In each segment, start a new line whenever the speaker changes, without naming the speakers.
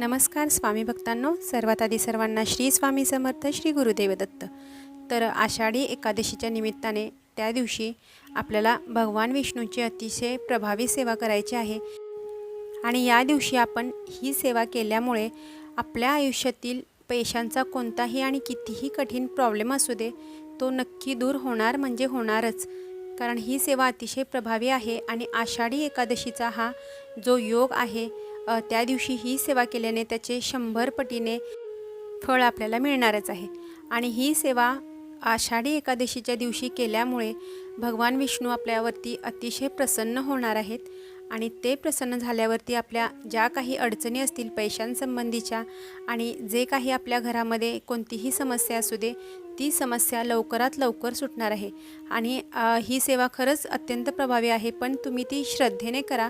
नमस्कार स्वामी भक्तांनो सर्वात आधी सर्वांना श्री स्वामी समर्थ श्री गुरुदेव दत्त. तर आषाढी एकादशीच्या निमित्ताने त्या दिवशी आपल्याला भगवान विष्णूची अतिशय प्रभावी सेवा करायची आहे. आणि या दिवशी आपण ही सेवा केल्यामुळे आपल्या आयुष्यातील पैशांचा कोणताही आणि कितीही कठीण प्रॉब्लेम असू दे तो नक्की दूर होणार म्हणजे होणारच. कारण ही सेवा अतिशय प्रभावी आहे आणि आषाढी एकादशीचा हा जो योग आहे त्या दिवशी ही सेवा केल्याने त्याचे शंभर पटीने फळ आपल्याला मिळणारच आहे. आणि ही सेवा आषाढी एकादशीच्या दिवशी केल्यामुळे भगवान विष्णू आपल्यावरती अतिशय प्रसन्न होणार आहेत आणि ते प्रसन्न झाल्यावरती आपल्या ज्या काही अडचणी असतील पैशांसंबंधीच्या आणि जे काही आपल्या घरामध्ये कोणतीही समस्या असू दे ती समस्या लवकरात लवकर सुटणार आहे. आणि ही सेवा खरंच अत्यंत प्रभावी आहे पण तुम्ही ती श्रद्धेने करा.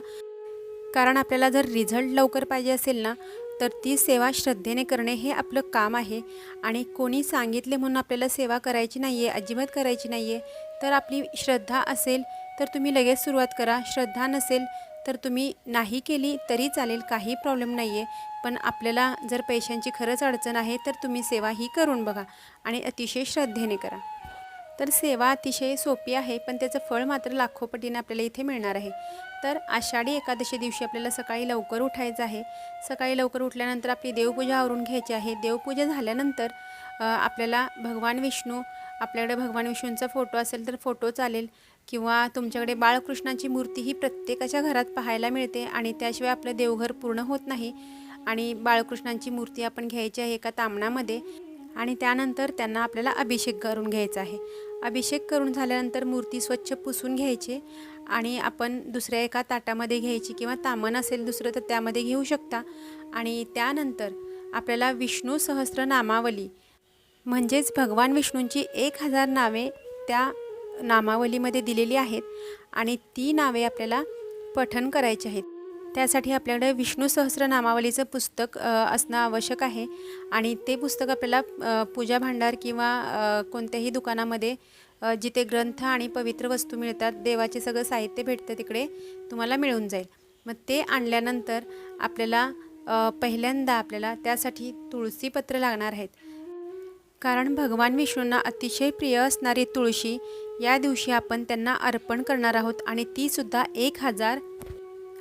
कारण आपल्याला जर रिझल्ट लवकर पाहिजे असेल ना तर ती सेवा श्रद्धेने करणे हे आपलं काम आहे. आणि कोणी सांगितले म्हणून आपल्याला सेवा करायची नाही आहे अजिबात करायची नाही आहे तर आपली श्रद्धा असेल तर तुम्ही लगेच सुरुवात करा. श्रद्धा नसेल तर तुम्ही नाही केली तरी चालेल काही प्रॉब्लेम नाही आहे पण आपल्याला जर पैशांची खरंच अडचण आहे तर तुम्ही सेवा ही करून बघा आणि अतिशय श्रद्धेने करा. तर सेवा अतिशय सोपी आहे पण त्याचं फळ मात्र लाखो पटीने आपल्याला इथे मिळणार आहे. तर आषाढी एकादशी दिवशी आपल्याला सकाळी लवकर उठायचं आहे. सकाळी लवकर उठल्यानंतर आपली देवपूजा आवरून घ्यायची आहे. देवपूजा झाल्यानंतर आपल्याला भगवान विष्णू आपल्याकडे भगवान विष्णूंचा फोटो असेल तर फोटो चालेल किंवा तुमच्याकडे बाळकृष्णाची मूर्ती ही प्रत्येकाच्या घरात पाहायला मिळते आणि त्याशिवाय आपलं देवघर पूर्ण होत नाही आणि बाळकृष्णांची मूर्ती आपण घ्यायची आहे एका तामणामध्ये. आणि त्यानंतर त्यांना आपल्याला अभिषेक करून घ्यायचा आहे. अभिषेक करून झाल्यानंतर मूर्ती स्वच्छ पुसून घ्यायची आणि आपण दुसऱ्या एका ताटामध्ये घ्यायची किंवा तामण असेल दुसरं तर त्यामध्ये घेऊ शकता. आणि त्यानंतर आपल्याला विष्णू सहस्र नामावली म्हणजेच भगवान विष्णूंची एक हजार नावे त्या नामावलीमध्ये दिलेली आहेत आणि ती नावे आपल्याला पठन करायची आहेत. त्यासाठी आपल्याकडे विष्णू सहस्र नामावलीचं पुस्तक असणं आवश्यक आहे. आणि ते पुस्तक आपल्याला पूजा भांडार किंवा कोणत्याही दुकानामध्ये जिथे ग्रंथ आणि पवित्र वस्तू मिळतात देवाचे सगळं साहित्य भेटतं तिकडे तुम्हाला मिळून जाईल. मग ते आणल्यानंतर आपल्याला पहिल्यांदा आपल्याला त्यासाठी तुळशीपत्र लागणार आहेत. कारण भगवान विष्णूंना अतिशय प्रिय असणारी तुळशी या दिवशी आपण त्यांना अर्पण करणार आहोत. आणि तीसुद्धा एक हजार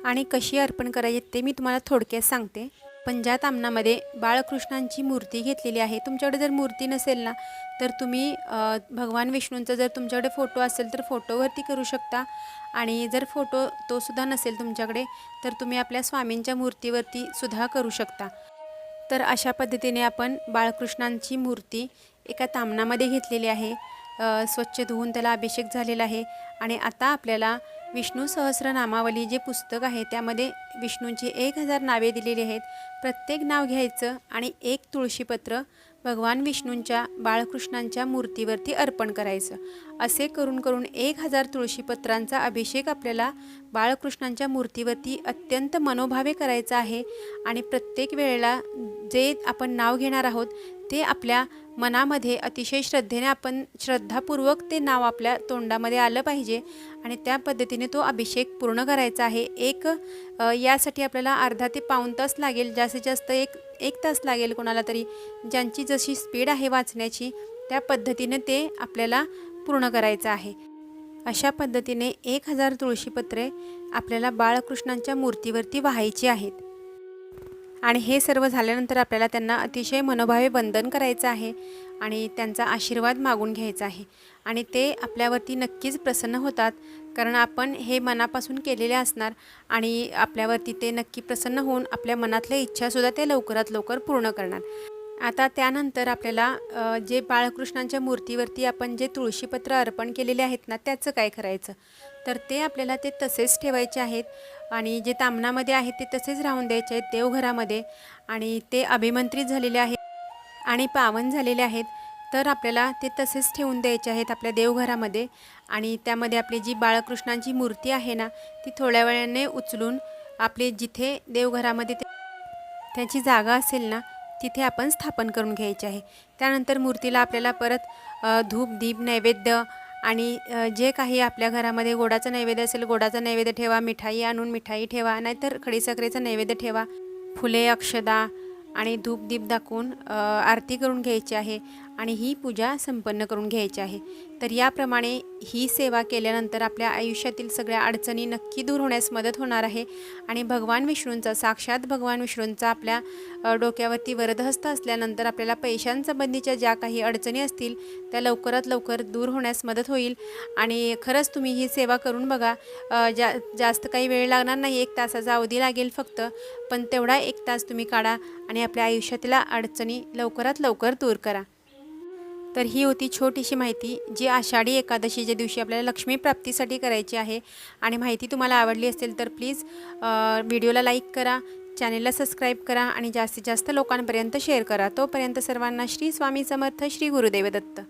आणि कशी अर्पण करायची ते मी तुम्हाला थोडक्यात सांगते. पण ज्या तामणामध्ये बाळकृष्णांची मूर्ती घेतलेली आहे. तुमच्याकडे जर मूर्ती नसेल ना तर तुम्ही भगवान विष्णूंचा जर तुमच्याकडे फोटो असेल तर फोटोवरती करू शकता. आणि जर फोटो तोसुद्धा नसेल तुमच्याकडे तर तुम्ही आपल्या स्वामींच्या मूर्तीवरती सुद्धा करू शकता. तर अशा पद्धतीने आपण बाळकृष्णांची मूर्ती एका तामणामध्ये घेतलेली आहे. स्वच्छ धुवून त्याला अभिषेक झालेला आहे. आणि आता आपल्याला विष्णू सहस्रनामावली जे पुस्तक आहे त्यामध्ये विष्णूंची एक हजार नावे दिलेली आहेत. प्रत्येक नाव घ्यायचं आणि एक तुळशीपत्र भगवान विष्णूंच्या बाळकृष्णांच्या मूर्तीवरती अर्पण करायचं. असे करून करून एक हजार तुळशीपत्रांचा अभिषेक आपल्याला बाळकृष्णांच्या मूर्तीवरती अत्यंत मनोभावे करायचा आहे. आणि प्रत्येक वेळेला जे आपण नाव घेणार आहोत ते आपल्या मनामध्ये अतिशय श्रद्धेने आपण श्रद्धापूर्वक ते नाव आपल्या तोंडामध्ये आलं पाहिजे आणि त्या पद्धतीने तो अभिषेक पूर्ण करायचा आहे. एक यासाठी आपल्याला अर्धा ते पाऊण तास लागेल जास्तीत जास्त एक एक तास लागेल कोणाला तरी ज्यांची जशी स्पीड आहे वाचण्याची त्या पद्धतीने ते आपल्याला पूर्ण करायचं आहे. अशा पद्धतीने एक हजार तुळशीपत्रे आपल्याला बाळकृष्णांच्या मूर्तीवरती व्हायची आहेत. आणि हे सर्व झाल्यानंतर आपल्याला त्यांना अतिशय मनोभावे वंदन करायचं आहे आणि त्यांचा आशीर्वाद मागून घ्यायचा आहे. आणि ते आपल्यावरती नक्कीच प्रसन्न होतात कारण आपण हे मनापासून केलेले असणार आणि आपल्यावरती ते नक्की प्रसन्न होऊन आपल्या मनातल्या इच्छासुद्धा ते लवकरात लवकर पूर्ण करणार. आता त्यानंतर आपल्याला जे बाळकृष्णांच्या मूर्तीवरती आपण जे तुळशीपत्र अर्पण केलेले आहेत ना त्याचं काय करायचं? तर ते आपल्याला ते तसेच ठेवायचे आहेत. आणि जे तामणामध्ये आहेत ते तसेच राहून द्यायचे आहेत देवघरामध्ये. आणि ते अभिमंत्रित झालेले आहेत आणि पावन झालेले आहेत. तर आपल्याला ते तसेच ठेवून द्यायचे आहेत आपल्या देवघरामध्ये. आणि त्यामध्ये आपली जी बाळकृष्णांची मूर्ती आहे ना ती थोड्या वेळाने उचलून आपले जिथे देवघरामध्ये ते त्याची जागा असेल ना तिथे आपण स्थापन करून घ्यायची आहे. त्यानंतर मूर्तीला आपल्याला परत धूप दीप नैवेद्य आणि जे काही आपल्या घरामध्ये गोडाचं नैवेद्य असेल गोडाचं नैवेद्य ठेवा मिठाई आणून मिठाई ठेवा नाहीतर खडीसाखरेचं नैवेद्य ठेवा. फुले अक्षदा आणि धूप दीप दाखवून आरती करून घ्यायची आहे. आणि ही पूजा संपन्न करून घ्यायची आहे. तर याप्रमाणे ही सेवा केल्यानंतर आपल्या आयुष्यातील सगळ्या अडचणी नक्की दूर होण्यास मदत होणार आहे. आणि भगवान विष्णूंचा साक्षात भगवान विष्णूंचा आपल्या डोक्यावरती वरदहस्त असल्यानंतर आपल्याला पैशांसंबंधीच्या ज्या काही अडचणी असतील त्या लवकरात लवकर दूर होण्यास मदत होईल. आणि खरंच तुम्ही ही सेवा करून बघा जा जास्त काही वेळ लागणार नाही एक तासाचा अवधी लागेल फक्त पण तेवढा एक तास तुम्ही काढा आणि आपल्या आयुष्यातल्या अडचणी लवकरात लवकर दूर करा. तर ही होती छोटीशी माहिती जी आषाढी एकादशीच्या दिवशी आपल्याला लक्ष्मी प्राप्तीसाठी करायची आहे. आणि माहिती तुम्हाला आवडली असेल तर प्लीज व्हिडिओला लाईक करा चॅनेलला सबस्क्राईब करा आणि जास्तीत जास्त लोकांपर्यंत शेअर करा. तोपर्यंत सर्वांना श्री स्वामी समर्थ श्री गुरुदेव दत्त.